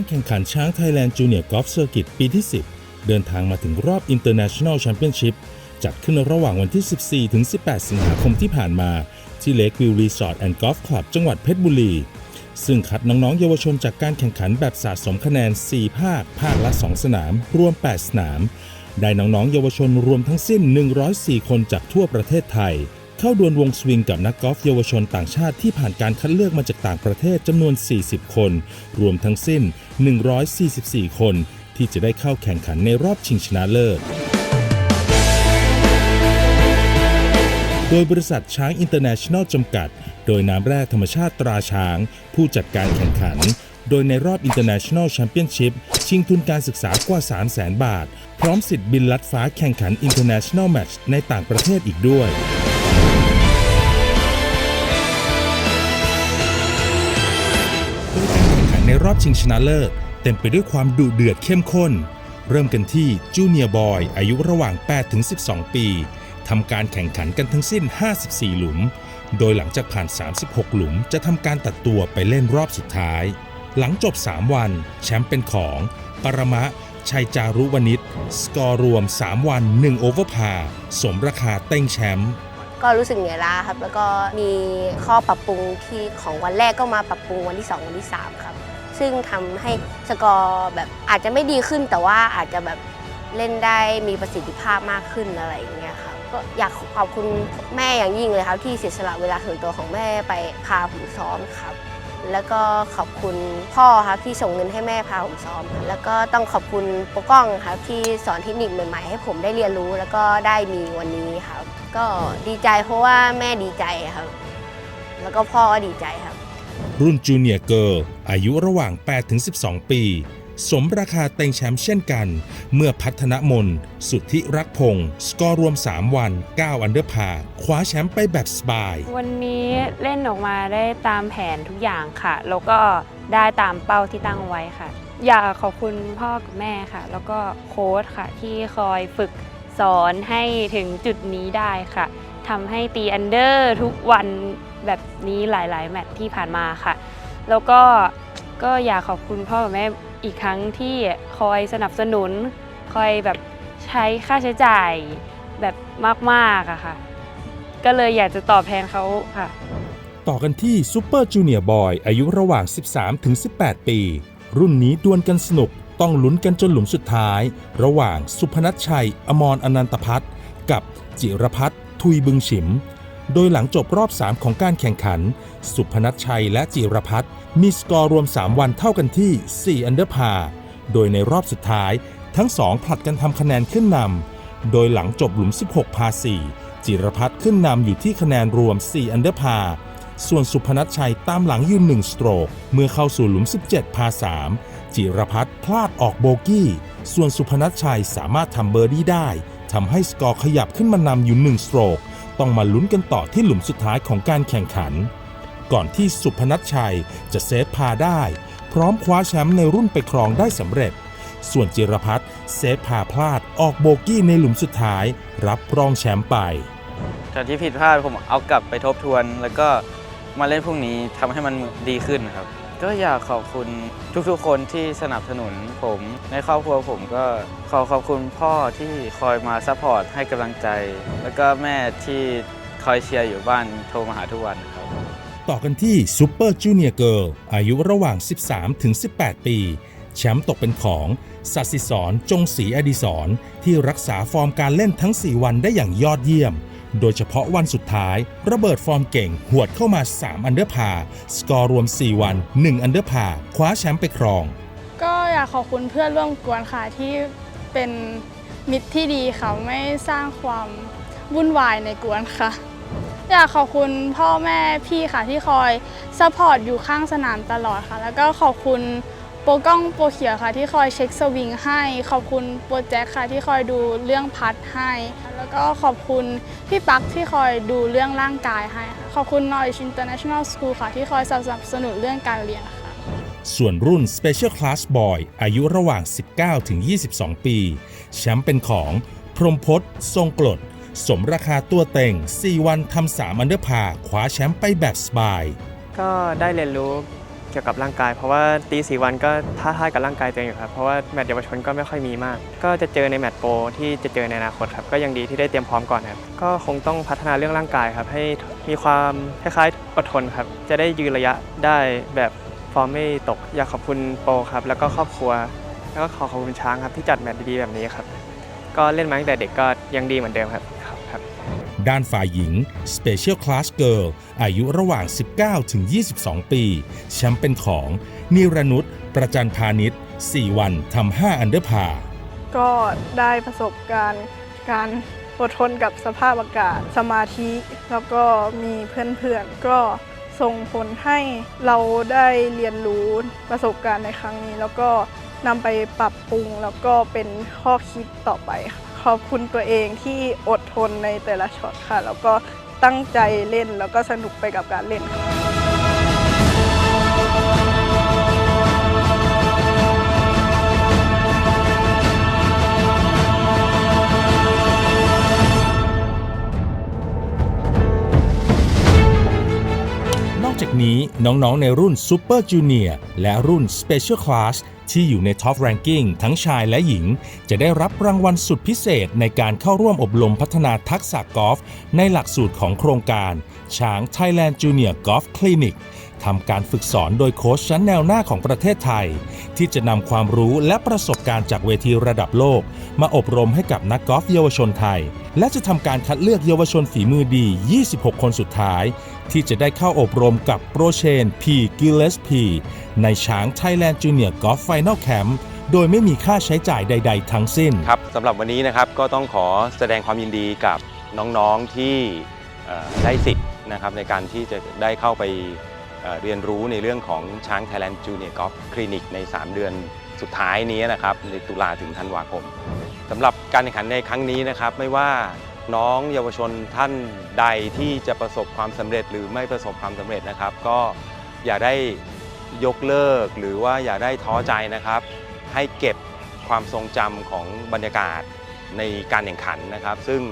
การแข่งขันช้างไทยแลนด์จูเนียร์กอล์ฟเซอร์กิตปีที่ 10 เดินทางมาถึงรอบ International Championship จัดขึ้นระหว่างวันที่ 14 ถึง 18 สิงหาคมที่ผ่านมา ที่เล k วิวรีสอร์ทแอนด์กอล์ฟคลับจังหวัดเพชรบุรี ซึ่งคัดน้อง ๆ เยาวชนจากการแข่งขันแบบสะสมคะแนน 4 ภาค ภาคละ 2 สนาม รวม 8 สนาม ได้น้อง ๆ เยาวชนรวมทั้งสิ้น 104 คนจากทั่วประเทศไทย เข้าดวลวงสวิงกับนักกอล์ฟเยาวชนต่างชาติที่ผ่านการคัดเลือกมาจากต่างประเทศจำนวน 40 คน รวมทั้งสิ้น 144 คน ที่จะได้เข้าแข่งขันในรอบชิงชนะเลิศโดยบริษัทช้างอินเตอร์เนชั่นแนลจำกัด โดยน้ำแร่ธรรมชาติตราช้าง ผู้จัดการแข่งขัน โดยในรอบ International Championship ชิงทุนการศึกษากว่า 3 0 0 0 0 0 บาท พร้อมสิทธิ์บินลัดฟ้าแข่งขัน International Match ในต่างประเทศอีกด้วย รอบชิงชนะเลิศ เต็มไปด้วยความดุเดือดเข้มข้น เริ่มกันที่จูเนียร์บอยอายุระหว่าง 8 ถึง 12 ปีทำการแข่งขันกันทั้งสิ้น 54 หลุม โดยหลังจากผ่าน 36 หลุมจะทำการตัดตัวไปเล่นรอบสุดท้าย หลังจบ 3 วัน แชมป์เป็นของ ปรมะ ชัยจารุวณิชสกอร์รวม 3 วัน 1 โอเวอร์พา สมราคาเต้งแชมป์ก็รู้สึกเหนื่อยล้าครับ แล้วก็มีข้อปรับปรุงที่ของวันแรกก็มาปรับปรุงวันที่ 2 วันที่ 3 ครับ ซึ่งทำให้สกอร์แบบอาจจะไม่ดีขึ้น แต่ว่าอาจจะแบบเล่นได้มีประสิทธิภาพมากขึ้นอะไรอย่างเงี้ยครับก็อยากขอบคุณแม่อย่างยิ่งเลยครับ ที่เสียสละเวลาส่วนตัวของแม่ไปพาผมซ้อมครับ แล้วก็ขอบคุณพ่อครับที่ส่งเงินให้แม่พาผมซ้อมครับแล้วก็ต้องขอบคุณโปกล้องครับที่สอนเทคนิคใหม่ ๆ ให้ผมได้เรียนรู้ แล้วก็ได้มีวันนี้ครับ ก็ดีใจเพราะว่าแม่ดีใจครับ แล้วก็พ่อก็ดีใจครับ รุ่นจูเนียร์เกิร์ลอายุระหว่าง 8-12 ปี สมราคาเต็งแชมป์เช่นกัน เมื่อพัฒนมนสุทธิรักพงศ์สกอร์รวม 3 วัน 9 อันเดอร์พาคว้าแชมป์ไปแบบสบาย วันนี้เล่นออกมาได้ตามแผนทุกอย่างค่ะ แล้วก็ได้ตามเป้าที่ตั้งไว้ค่ะ อยากขอบคุณพ่อกับแม่ค่ะ แล้วก็โค้ชค่ะที่คอยฝึกสอนให้ถึงจุดนี้ได้ค่ะ ทำให้ตีอันเดอร์ทุกวันแบบนี้หลาย ๆ แมตช์ที่ผ่านมาค่ะ แล้วก็ก็อยากขอบคุณพ่อกับแม่อีกครั้งที่คอยสนับสนุน คอยแบบใช้ค่าใช้จ่ายแบบมากๆอะค่ะ ก็เลยอยากจะตอบแทนเขาค่ะ ต่อกันที่ซูเปอร์จูเนียร์บอยอายุระหว่าง 13-18 ปี รุ่นนี้ดวลกันสนุกต้องลุ้นกันจนหลุมสุดท้าย ระหว่างสุพนัทชัย อมรอนันตพัฒน์กับจิรพัฒน์ ทุยบึงฉิม โดยหลังจบรอบ 3 ของการแข่งขัน สุพนัทชัยและจิรพัฒน์มีสกอร์รวม 3 วันเท่ากันที่ 4 อันเดอร์พา โดยในรอบสุดท้าย ทั้งสองผลัดกันทำคะแนนขึ้นนำโดยหลังจบหลุม 16 พา 4 จิรพัฒน์ขึ้นนำอยู่ที่คะแนนรวม 4 อันเดอร์พาส่วนสุพนัทชัยตามหลังยืน1สโตรก เมื่อเข้าสู่หลุม 17 พา 3 จิรพัฒน์พลาดออกโบกี้ ส่วนสุพนัทชัยสามารถทำเบอร์ดี้ได้ ทำให้สกอร์ขยับขึ้นมานำอยู่1สโตรก ต้องมาลุ้นกันต่อที่หลุมสุดท้ายของการแข่งขัน ก่อนที่สุพนัทชัยจะเซฟพาได้ พร้อมคว้าแชมป์ในรุ่นไปครองได้สำเร็จ ส่วนจิรพัฒน์เซฟพาพลาดออกโบกี้ในหลุมสุดท้าย รับรองแชมป์ไปจากที่ผิดพลาดผมเอากลับไปทบทวน แล้วก็มาเล่นพรุ่งนี้ทำให้มันดีขึ้นครับ ก็อยากขอบคุณทุกๆ คนที่สนับสนุนผม ในครอบครัวผมก็ขอขอบคุณพ่อที่คอยมาซัพพอร์ตให้กำลังใจ แล้วก็แม่ที่คอยเชียร์อยู่บ้านโทรมาหาทุกวันครับ ต่อกันที่ซูเปอร์จูเนียร์เกิร์ลอายุระหว่าง 13 ถึง 18 ปี แชมป์ตกเป็นของสัสิสรจงศรีอดิศรที่รักษาฟอร์มการเล่นทั้ง 4 วันได้อย่างยอดเยี่ยม โดยเฉพาะวันสุดท้าย ระเบิดฟอร์มเก่ง หวดเข้ามา 3 อันเดอร์พา สกอร์รวม 4 วัน 1 อันเดอร์พา คว้าแชมป์ไปครอง ก็อยากขอบคุณเพื่อนร่วมกวนค่ะที่เป็นมิตรที่ดีค่ะ ไม่สร้างความวุ่นวายในกวนค่ะ อยากขอบคุณพ่อแม่พี่ค่ะที่คอยซัพพอร์ตอยู่ข้างสนามตลอดค่ะ แล้วก็ขอบคุณโปรกล้องโปรเขียวค่ะที่คอยเช็คสวิงให้ ขอบคุณโปรแจ็คค่ะที่คอยดูเรื่องพัดให้ แล้วก็ขอบคุณพี่ปักที่คอยดูเรื่องร่างกายให้ค่ะขอบคุณ Knowledge International School ค่ะ ที่คอยสนับสนุนเรื่องการเรียนค่ะ ส่วนรุ่น Special Class Boy อายุระหว่าง 19 ถึง 22 ปี แชมป์เป็นของ พรหมพศทรงกลด สมราคาตัวเต็ง 4 วันทำ3อันเดอร์พาคว้าแชมป์ไปแบบสบาย ก็ได้เรียนรู้ เกี่ยวกับร่างกาย เพราะว่าตีสี่วันก็ท้าทายกับร่างกายตัวเองอยู่ครับเพราะว่าแมตช์เยาวชนก็ไม่ค่อยมีมาก ก็จะเจอในแมตช์โปรที่จะเจอในอนาคตครับก็ยังดีที่ได้เตรียมพร้อมก่อนครับก็คงต้องพัฒนาเรื่องร่างกายครับให้มีความคล้ายๆอดทนครับจะได้ยืนระยะได้แบบฟอร์มไม่ตกอยากขอบคุณโปรครับแล้วก็ครอบครัว แล้วก็ขอขอบคุณช้างครับที่จัดแมตช์ดีๆแบบนี้ครับก็เล่นมาตั้งแต่เด็กก็ยังดีเหมือนเดิมครับ ด้านฝ่ายหญิง Special Class Girl อายุระหว่าง 19 ถึง 22 ปี แชมป์เป็นของ นิรนุชประจันพาณิชย์ 4 วันทำ5อันเดอร์พาก็ได้ประสบการณ์การอดทนกับสภาพอากาศสมาธิ แล้วก็มีเพื่อนๆ ก็ส่งผลให้เราได้เรียนรู้ประสบการณ์ในครั้งนี้ แล้วก็นำไปปรับปรุงแล้วก็เป็นข้อคิดต่อไปค่ะ ขอบคุณตัวเองที่อดทนในแต่ละช็อตค่ะ แล้วก็ตั้งใจเล่นแล้วก็สนุกไปกับการเล่นค่ะนอกจากนี้น้องๆในรุ่น Super Junior และรุ่น Special Class ที่อยู่ใน Top Ranking ทั้งชายและหญิง จะได้รับรางวัลสุดพิเศษในการเข้าร่วมอบรมพัฒนาทักษะกอล์ฟในหลักสูตรของโครงการช้าง Thailand Junior Golf Clinic ทำการฝึกสอนโดยโค้ชชั้นแนวหน้าของประเทศไทย ที่จะนำความรู้และประสบการณ์จากเวทีระดับโลก มาอบรมให้กับนักกอล์ฟเยาวชนไทย และจะทำการคัดเลือกเยาวชนฝีมือดี 26 คนสุดท้าย ที่จะได้เข้าอบรมกับโปรเชน P. g i l l e s P. ในช้าง Thailand Junior Golf Final Camp โดยไม่มีค่าใช้จ่ายใด ๆ ทั้งสิ้น ครับสำหรับวันนี้นะครับก็ต้องขอแสดงความยินดีกับน้องๆที่เอ่อได้สิทธิ์นะครับในการที่จะได้เข้าไปเอ่อเรียนรู้ในเรื่องของช้าง Thailand Junior Golf Clinic ใน 3 เดือนสุดท้ายนี้นะครับในตุลาถึงธันวาคมสำหรับการแข่งขันในครั้งนี้นะครับไม่ว่าน้องเยาวชนท่านใดที่จะประสบความสำเร็จหรือไม่ประสบความสำเร็จนะครับ ก็อย่าได้ ยกเลิกหรือว่าอย่าได้ท้อใจนะครับ ให้เก็บความทรงจำของบรรยากาศในการแข่งขันนะครับ ซึ่ง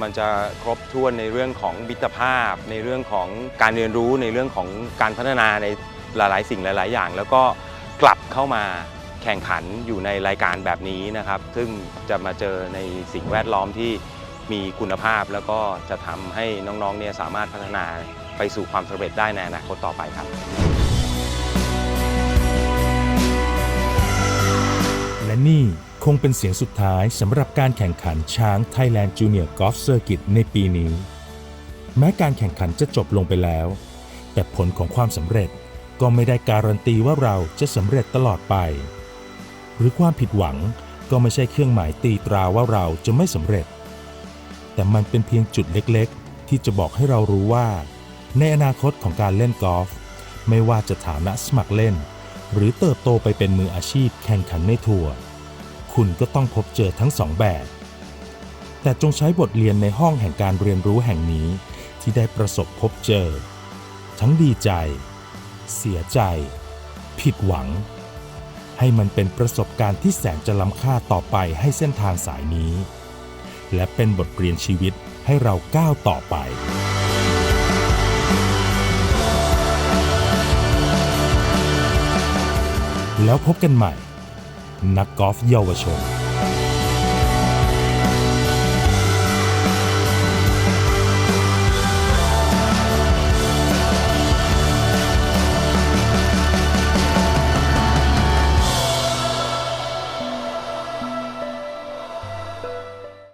มันจะครบถ้วนในเรื่องของมิตรภาพ ในเรื่องของการเรียนรู้ในเรื่องของการพัฒนาในหลาย ๆ สิ่งหลาย ๆ อย่าง แล้วก็กลับเข้ามาแข่งขันอยู่ในรายการแบบนี้นะครับ ซึ่งจะมาเจอในสิ่งแวดล้อมที่มีคุณภาพ แล้วก็จะทำให้น้อง ๆ เนี่ยสามารถพัฒนาไปสู่ความสำเร็จได้ในอนาคตต่อไปครับ นี่คงเป็นเสียงสุดท้ายสำหรับการแข่งขันช้าง Thailand Junior Golf Circuit ในปีนี้ แม้การแข่งขันจะจบลงไปแล้ว แต่ผลของความสำเร็จก็ไม่ได้การันตีว่าเราจะสำเร็จตลอดไป หรือความผิดหวังก็ไม่ใช่เครื่องหมายตีตราว่าเราจะไม่สำเร็จ แต่มันเป็นเพียงจุดเล็กๆ ที่จะบอกให้เรารู้ว่า ในอนาคตของการเล่นกอล์ฟไม่ว่าจะฐานะสมัครเล่น หรือเติบโตไปเป็นมืออาชีพแข่งขันในทัวร์คุณก็ต้องพบเจอทั้งสองแบบ แต่จงใช้บทเรียนในห้องแห่งการเรียนรู้แห่งนี้ที่ได้ประสบพบเจอ ทั้งดีใจ เสียใจ ผิดหวัง ให้มันเป็นประสบการณ์ที่แสนจะล้ำค่าต่อไปให้เส้นทางสายนี้ และเป็นบทเรียนชีวิตให้เราก้าวต่อไป แล้วพบกันใหม่ นักกอล์ฟเยาวชน